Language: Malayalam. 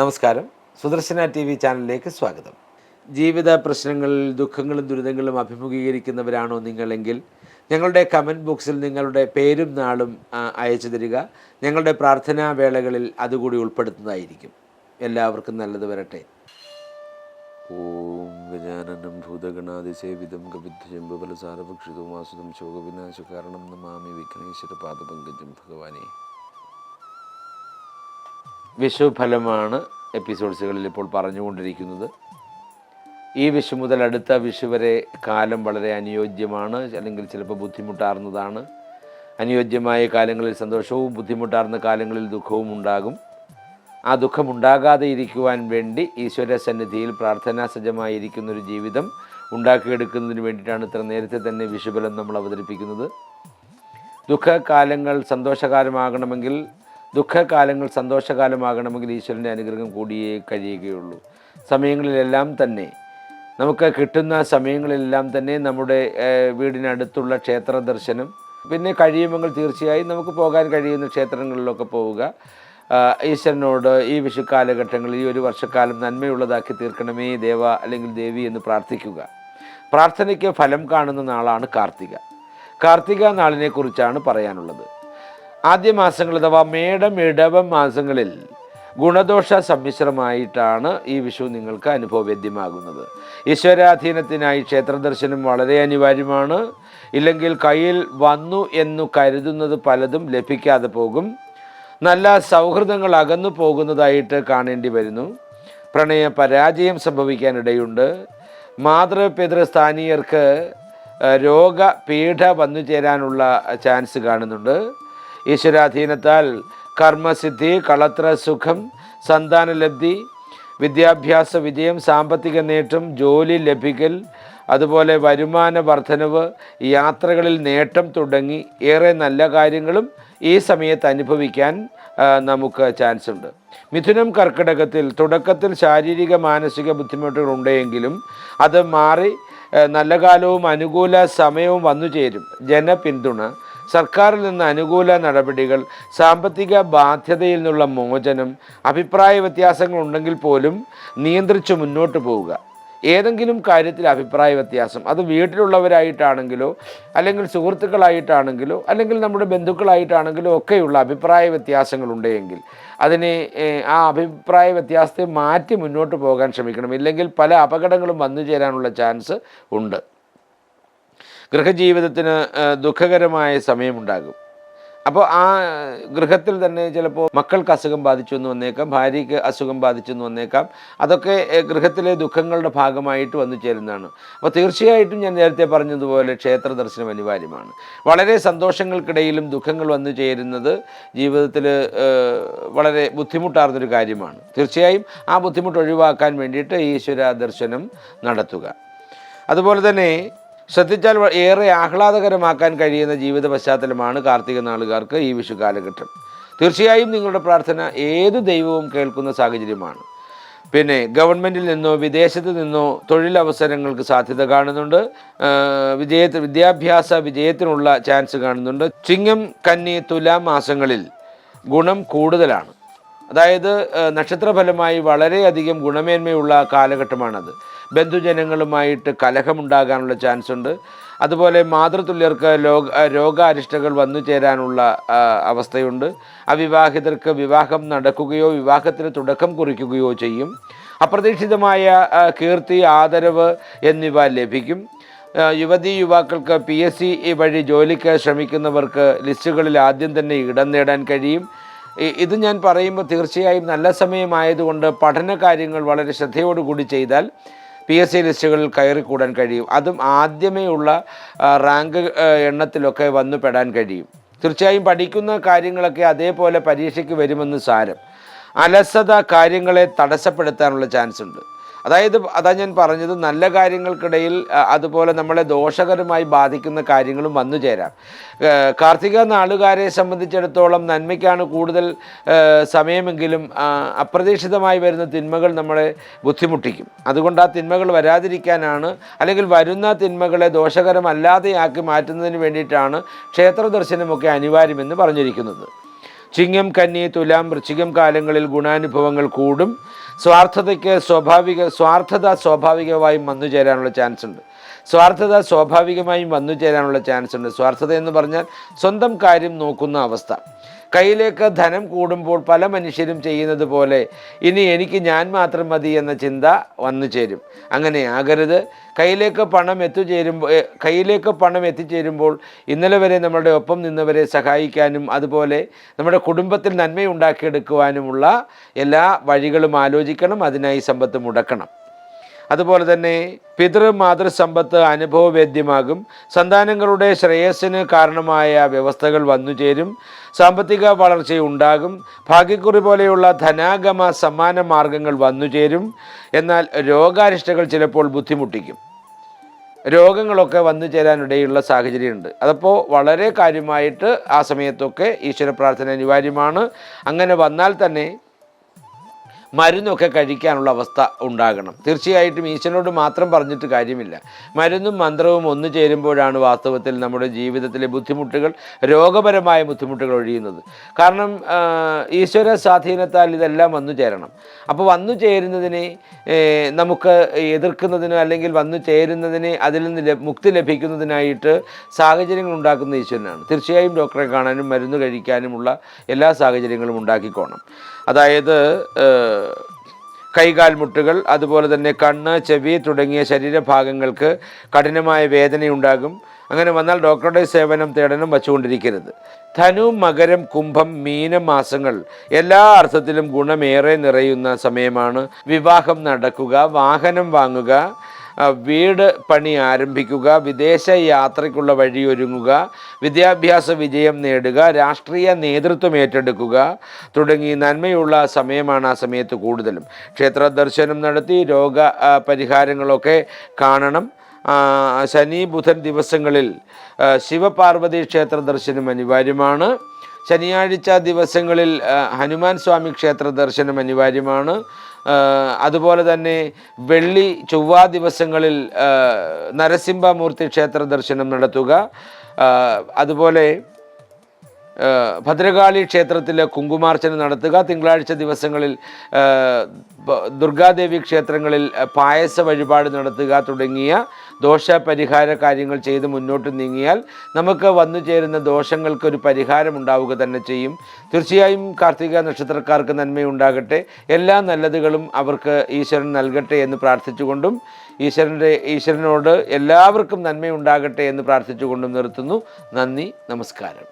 നമസ്കാരം. സുദർശന ടി വി ചാനലിലേക്ക് സ്വാഗതം. ജീവിത പ്രശ്നങ്ങളിൽ ദുഃഖങ്ങളും ദുരിതങ്ങളും അഭിമുഖീകരിക്കുന്നവരാണോ നിങ്ങളെങ്കിൽ ഞങ്ങളുടെ കമന്റ് ബോക്സിൽ നിങ്ങളുടെ പേരും നാളും അയച്ചു തരിക. ഞങ്ങളുടെ പ്രാർത്ഥനാ വേളകളിൽ അതുകൂടി ഉൾപ്പെടുത്തുന്നതായിരിക്കും. എല്ലാവർക്കും നല്ലത് വരട്ടെ. ഓം ഗജാനനം ഭൂതഗണാതിസേവിതം കവിധ്വജംബലസാരഭക്ഷിതമാസുതം ശോകവിനാശകാരണം നമാമി വിഘ്നേശ്വര പാദപങ്കജം ഭഗവാനെ. വിശുഫലമാണ് എപ്പിസോഡ്സുകളിൽ ഇപ്പോൾ പറഞ്ഞുകൊണ്ടിരിക്കുന്നത്. ഈ വിഷു മുതൽ അടുത്ത വിഷു വരെ കാലം വളരെ അനുയോജ്യമാണ് അല്ലെങ്കിൽ ചിലപ്പോൾ ബുദ്ധിമുട്ടാർന്നതാണ്. അനുയോജ്യമായ കാലങ്ങളിൽ സന്തോഷവും ബുദ്ധിമുട്ടാർന്ന കാലങ്ങളിൽ ദുഃഖവും ഉണ്ടാകും. ആ ദുഃഖം ഉണ്ടാകാതെ ഇരിക്കുവാൻ വേണ്ടി ഈശ്വര സന്നിധിയിൽ പ്രാർത്ഥനാ സജ്ജമായിരിക്കുന്ന ഒരു ജീവിതം ഉണ്ടാക്കിയെടുക്കുന്നതിന് വേണ്ടിയിട്ടാണ് ഇത്ര നേരത്തെ തന്നെ വിഷുബലം നമ്മൾ അവതരിപ്പിക്കുന്നത്. ദുഃഖകാലങ്ങൾ സന്തോഷകാലമാകണമെങ്കിൽ ദുഃഖകാലങ്ങൾ സന്തോഷകാലമാകണമെങ്കിൽ ഈശ്വരന്റെ അനുഗ്രഹം കൂടിയേ കഴിയുകയുള്ളൂ. സമയങ്ങളിലെല്ലാം തന്നെ നമുക്ക് കിട്ടുന്ന സമയങ്ങളിലെല്ലാം തന്നെ നമ്മുടെ വീടിനടുത്തുള്ള ക്ഷേത്ര ദർശനം പിന്നെ കഴിയുമെങ്കിൽ തീർച്ചയായും നമുക്ക് പോകാൻ കഴിയുന്ന ക്ഷേത്രങ്ങളിലൊക്കെ പോവുക. ഈശ്വരനോട് ഈ വിഷു കാലഘട്ടങ്ങളിൽ ഈ ഒരു വർഷക്കാലം നന്മയുള്ളതാക്കി തീർക്കണമേ ദേവ അല്ലെങ്കിൽ ദേവി എന്ന് പ്രാർത്ഥിക്കുക. പ്രാർത്ഥനയ്ക്ക് ഫലം കാണുന്ന നാളാണ് കാർത്തിക. കാർത്തിക നാളിനെക്കുറിച്ചാണ് പറയാനുള്ളത്. ആദ്യ മാസങ്ങൾ അഥവാ മേടം ഇടവം മാസങ്ങളിൽ ഗുണദോഷ സമ്മിശ്രമായിട്ടാണ് ഈ വിഷു നിങ്ങൾക്ക് അനുഭവവേദ്യമാകുന്നത്. ഈശ്വരാധീനത്തിനായി ക്ഷേത്രദർശനം വളരെ അനിവാര്യമാണ്. ഇല്ലെങ്കിൽ കയ്യിൽ വന്നു എന്നു കരുതുന്നത് പലതും ലഭിക്കാതെ പോകും. നല്ല സൗഹൃദങ്ങൾ അകന്നു പോകുന്നതായിട്ട് കാണേണ്ടി വരുന്നു. പ്രണയ പരാജയം സംഭവിക്കാനിടയുണ്ട്. മാതൃപിതൃ സ്ഥാനീയർക്ക് രോഗപീഠ വന്നു ചേരാനുള്ള ചാൻസ് കാണുന്നുണ്ട്. ഈശ്വരാധീനത്താൽ കർമ്മസിദ്ധി കളത്ര സുഖം സന്താനലബ്ധി വിദ്യാഭ്യാസ വിജയം സാമ്പത്തിക നേട്ടം ജോലി ലഭിക്കൽ അതുപോലെ വരുമാന വർധനവ് യാത്രകളിൽ നേട്ടം തുടങ്ങി ഏറെ നല്ല കാര്യങ്ങളും ഈ സമയത്ത് അനുഭവിക്കാൻ നമുക്ക് ചാൻസ് ഉണ്ട്. മിഥുനം കർക്കിടകത്തിൽ തുടക്കത്തിൽ ശാരീരിക മാനസിക ബുദ്ധിമുട്ടുകൾ ഉണ്ടെങ്കിലും അത് മാറി നല്ല കാലവും അനുകൂല സമയവും വന്നു ചേരും ജനപിന്തുണ സർക്കാരിൽ നിന്ന് അനുകൂല നടപടികൾ സാമ്പത്തിക ബാധ്യതയിൽ നിന്നുള്ള മോചനം അഭിപ്രായ വ്യത്യാസങ്ങൾ ഉണ്ടെങ്കിൽ പോലും നിയന്ത്രിച്ച് മുന്നോട്ട് പോവുക. ഏതെങ്കിലും കാര്യത്തിൽ അഭിപ്രായ വ്യത്യാസം അത് വീട്ടിലുള്ളവരായിട്ടാണെങ്കിലോ അല്ലെങ്കിൽ സുഹൃത്തുക്കളായിട്ടാണെങ്കിലോ അല്ലെങ്കിൽ നമ്മുടെ ബന്ധുക്കളായിട്ടാണെങ്കിലോ ഒക്കെയുള്ള അഭിപ്രായ വ്യത്യാസങ്ങൾ ഉണ്ടെങ്കിൽ അതിനെ ആ അഭിപ്രായ വ്യത്യാസത്തെ മാറ്റി മുന്നോട്ട് പോകാൻ ശ്രമിക്കണം. ഇല്ലെങ്കിൽ പല അപകടങ്ങളും വന്നു ചേരാനുള്ള ചാൻസ് ഉണ്ട്. ഗൃഹജീവിതത്തിന് ദുഃഖകരമായ സമയമുണ്ടാകും. അപ്പോൾ ആ ഗൃഹത്തിൽ തന്നെ ചിലപ്പോൾ മക്കൾക്ക് അസുഖം ബാധിച്ചു എന്ന് വന്നേക്കാം ഭാര്യയ്ക്ക് അസുഖം ബാധിച്ചു എന്ന് വന്നേക്കാം. അതൊക്കെ ഗൃഹത്തിലെ ദുഃഖങ്ങളുടെ ഭാഗമായിട്ട് വന്നു ചേരുന്നതാണ്. അപ്പോൾ തീർച്ചയായിട്ടും ഞാൻ നേരത്തെ പറഞ്ഞതുപോലെ ക്ഷേത്ര ദർശനം അനിവാര്യമാണ്. വളരെ സന്തോഷങ്ങൾക്കിടയിലും ദുഃഖങ്ങൾ വന്നു ചേരുന്നത് ജീവിതത്തിൽ വളരെ ബുദ്ധിമുട്ടാർന്നൊരു കാര്യമാണ്. തീർച്ചയായും ആ ബുദ്ധിമുട്ട് ഒഴിവാക്കാൻ വേണ്ടിയിട്ട് ഈശ്വര ദർശനം നടത്തുക. അതുപോലെ തന്നെ ശ്രദ്ധിച്ചാൽ ഏറെ ആഹ്ലാദകരമാക്കാൻ കഴിയുന്ന ജീവിത പശ്ചാത്തലമാണ് കാർത്തിക നാളുകാർക്ക് ഈ വിഷു കാലഘട്ടം തീർച്ചയായും നിങ്ങളുടെ പ്രാർത്ഥന ഏത് ദൈവവും കേൾക്കുന്ന സാഹചര്യമാണ്. പിന്നെ ഗവൺമെന്റിൽ നിന്നോ വിദേശത്ത് നിന്നോ തൊഴിലവസരങ്ങൾക്ക് സാധ്യത കാണുന്നുണ്ട്. ആ, വിജയത്തിൽ വിദ്യാഭ്യാസ വിജയത്തിനുള്ള ചാൻസ് കാണുന്നുണ്ട്. ചിങ്ങം കന്നി തുലാം മാസങ്ങളിൽ ഗുണം കൂടുതലാണ്. അതായത് നക്ഷത്രഫലമായി വളരെയധികം ഗുണമേന്മയുള്ള കാലഘട്ടമാണത്. ബന്ധുജനങ്ങളുമായിട്ട് കലഹമുണ്ടാകാനുള്ള ചാൻസ് ഉണ്ട് അതുപോലെ മാതൃതുല്യർക്ക് ലോക രോഗാരിഷ്ടകൾ വന്നു ചേരാനുള്ള അവസ്ഥയുണ്ട്. അവിവാഹിതർക്ക് വിവാഹം നടക്കുകയോ വിവാഹത്തിന് തുടക്കം കുറിക്കുകയോ ചെയ്യും. അപ്രതീക്ഷിതമായ കീർത്തി ആദരവ് എന്നിവ ലഭിക്കും. യുവതി യുവാക്കൾക്ക് പി എസ് സി വഴി ജോലിക്ക് ശ്രമിക്കുന്നവർക്ക് ലിസ്റ്റുകളിൽ ആദ്യം തന്നെ ഇടം നേടാൻ കഴിയും. ഇത് ഞാൻ പറയുമ്പോൾ തീർച്ചയായും നല്ല സമയമായതുകൊണ്ട് പഠന കാര്യങ്ങൾ വളരെ ശ്രദ്ധയോടുകൂടി ചെയ്താൽ പി എസ് സി ലിസ്റ്റുകളിൽ കയറിക്കൂടാൻ കഴിയും. അതും ആദ്യമേ ഉള്ള റാങ്ക് എണ്ണത്തിലൊക്കെ വന്നു പെടാൻ കഴിയും. തീർച്ചയായും പഠിക്കുന്ന കാര്യങ്ങളൊക്കെ അതേപോലെ പരീക്ഷയ്ക്ക് വരുമെന്ന് സാരം. അലസത കാര്യങ്ങളെ തടസ്സപ്പെടുത്താനുള്ള ചാൻസ് ഉണ്ട് അതായത് അതാ ഞാൻ പറഞ്ഞത് നല്ല കാര്യങ്ങൾക്കിടയിൽ അതുപോലെ നമ്മളെ ദോഷകരമായി ബാധിക്കുന്ന കാര്യങ്ങളും വന്നു ചേരാം. കാർത്തിക നാളുകാരെ സംബന്ധിച്ചിടത്തോളം നന്മയ്ക്കാണ് കൂടുതൽ സമയമെങ്കിലും അപ്രതീക്ഷിതമായി വരുന്ന തിന്മകൾ നമ്മളെ ബുദ്ധിമുട്ടിക്കും. അതുകൊണ്ട് ആ തിന്മകൾ വരാതിരിക്കാനാണ് അല്ലെങ്കിൽ വരുന്ന തിന്മകളെ ദോഷകരമല്ലാതെയാക്കി മാറ്റുന്നതിന് വേണ്ടിയിട്ടാണ് ക്ഷേത്ര ദർശനമൊക്കെ അനിവാര്യമെന്ന് പറഞ്ഞിരിക്കുന്നത്. ചിങ്ങം കന്നി തുലാം വൃശ്ചികം കാലങ്ങളിൽ ഗുണാനുഭവങ്ങൾ കൂടും. സ്വാർത്ഥതയ്ക്ക് സ്വാഭാവിക സ്വാർത്ഥത സ്വാഭാവികമായും വന്നു ചേരാനുള്ള ചാൻസ് ഉണ്ട്. സ്വാർത്ഥത സ്വാഭാവികമായും വന്നു ചേരാനുള്ള ചാൻസ് ഉണ്ട്. സ്വാർത്ഥത എന്ന് പറഞ്ഞാൽ സ്വന്തം കാര്യം നോക്കുന്ന അവസ്ഥ. കയ്യിലേക്ക് ധനം കൂടുമ്പോൾ പല മനുഷ്യരും ചെയ്യുന്നത് പോലെ ഇനി എനിക്ക് ഞാൻ മാത്രം മതി എന്ന ചിന്ത വന്നു ചേരും. അങ്ങനെ ആകരുത്. കയ്യിലേക്ക് പണം എത്തിച്ചേരുമ്പോൾ കയ്യിലേക്ക് പണം എത്തിച്ചേരുമ്പോൾ ഇന്നലെ വരെ നമ്മുടെ ഒപ്പം നിന്നവരെ സഹായിക്കാനും അതുപോലെ നമ്മുടെ കുടുംബത്തിൽ നന്മയുണ്ടാക്കിയെടുക്കുവാനുമുള്ള എല്ലാ വഴികളും ആലോചിക്കണം. അതിനായി സമ്പത്ത് മുടക്കണം. അതുപോലെ തന്നെ പിതൃ മാതൃസമ്പത്ത് അനുഭവവേദ്യമാകും. സന്താനങ്ങളുടെ ശ്രേയസ്സിന് കാരണമായ വ്യവസ്ഥകൾ വന്നുചേരും സാമ്പത്തിക വളർച്ച ഉണ്ടാകും. ഭാഗ്യക്കുറി പോലെയുള്ള ധനാഗമ സമ്മാന മാർഗങ്ങൾ വന്നുചേരും എന്നാൽ രോഗാരിഷ്ടകൾ ചിലപ്പോൾ ബുദ്ധിമുട്ടിക്കും. രോഗങ്ങളൊക്കെ വന്നു ചേരാനിടയുള്ള സാഹചര്യമുണ്ട്. അതപ്പോൾ വളരെ കാര്യമായിട്ട് ആ സമയത്തൊക്കെ ഈശ്വര പ്രാർത്ഥന അനിവാര്യമാണ്. അങ്ങനെ വന്നാൽ തന്നെ മരുന്നൊക്കെ കഴിക്കാനുള്ള അവസ്ഥ ഉണ്ടാകണം. തീർച്ചയായിട്ടും ഈശ്വരനോട് മാത്രം പറഞ്ഞിട്ട് കാര്യമില്ല. മരുന്നും മന്ത്രവും ഒന്നു ചേരുമ്പോഴാണ് വാസ്തവത്തിൽ നമ്മുടെ ജീവിതത്തിലെ ബുദ്ധിമുട്ടുകൾ രോഗപരമായ ബുദ്ധിമുട്ടുകൾ ഒഴിയുന്നത്. കാരണം ഈശ്വര സ്വാധീനത്താൽ ഇതെല്ലാം വന്നു ചേരണം. അപ്പോൾ വന്നു ചേരുന്നതിനെ നമുക്ക് എതിർക്കുന്നതിനോ അല്ലെങ്കിൽ വന്നു ചേരുന്നതിനെ അതിൽ നിന്ന് മുക്തി ലഭിക്കുന്നതിനായിട്ട് സാഹചര്യങ്ങൾ ഉണ്ടാക്കുന്ന ഈശ്വരനാണ്. തീർച്ചയായും ഡോക്ടറെ കാണാനും മരുന്ന് കഴിക്കാനുമുള്ള എല്ലാ സാഹചര്യങ്ങളും ഉണ്ടാക്കിക്കോണം. അതായത് കൈകാൽ മുട്ടുകൾ അതുപോലെ തന്നെ കണ്ണ് ചെവി തുടങ്ങിയ ശരീരഭാഗങ്ങൾക്ക് കഠിനമായ വേദനയുണ്ടാകും. അങ്ങനെ വന്നാൽ ഡോക്ടറുടെ സേവനം തേടണം വച്ചുകൊണ്ടിരിക്കരുത്. ധനു മകരം കുംഭം മീനം മാസങ്ങൾ എല്ലാ അർത്ഥത്തിലും ഗുണമേറെ നിറയുന്ന സമയമാണ്. വിവാഹം നടക്കുക വാഹനം വാങ്ങുക വീട് പണി ആരംഭിക്കുക വിദേശ യാത്രയ്ക്കുള്ള വഴിയൊരുങ്ങുക വിദ്യാഭ്യാസ വിജയം നേടുക രാഷ്ട്രീയ നേതൃത്വം ഏറ്റെടുക്കുക തുടങ്ങി നന്മയുള്ള സമയമാണ് ആ സമയത്ത് കൂടുതലും. ക്ഷേത്ര ദർശനം നടത്തി രോഗ പരിഹാരങ്ങളൊക്കെ കാണണം. ശനി ബുധൻ ദിവസങ്ങളിൽ ശിവപാർവതി ക്ഷേത്ര ദർശനം അനിവാര്യമാണ്. ശനിയാഴ്ച ദിവസങ്ങളിൽ ഹനുമാൻ സ്വാമി ക്ഷേത്ര ദർശനം അനിവാര്യമാണ്. അതുപോലെ തന്നെ വെള്ളി ചൊവ്വ ദിവസങ്ങളിൽ നരസിംഹമൂർത്തി ക്ഷേത്ര ദർശനം നടത്തുക. അതുപോലെ ഭദ്രകാളി ക്ഷേത്രത്തിൽ കുങ്കുമാർച്ചന നടത്തുക. തിങ്കളാഴ്ച ദിവസങ്ങളിൽ ദുർഗാദേവി ക്ഷേത്രങ്ങളിൽ പായസ വഴിപാട് നടത്തുക തുടങ്ങിയ ദോഷ പരിഹാര കാര്യങ്ങൾ ചെയ്ത് മുന്നോട്ട് നീങ്ങിയാൽ നമുക്ക് വന്നു ചേരുന്ന ദോഷങ്ങൾക്ക് ഒരു പരിഹാരം ഉണ്ടാവുക തന്നെ ചെയ്യും. തീർച്ചയായും കാർത്തിക നക്ഷത്രക്കാർക്ക് നന്മയുണ്ടാകട്ടെ. എല്ലാ നല്ലതുകളും അവർക്ക് ഈശ്വരൻ നൽകട്ടെ എന്ന് പ്രാർത്ഥിച്ചുകൊണ്ടും ഈശ്വരന്റെ ഈശ്വരനോട് എല്ലാവർക്കും നന്മയുണ്ടാകട്ടെ എന്ന് പ്രാർത്ഥിച്ചുകൊണ്ടും നിർത്തുന്നു. നന്ദി നമസ്കാരം.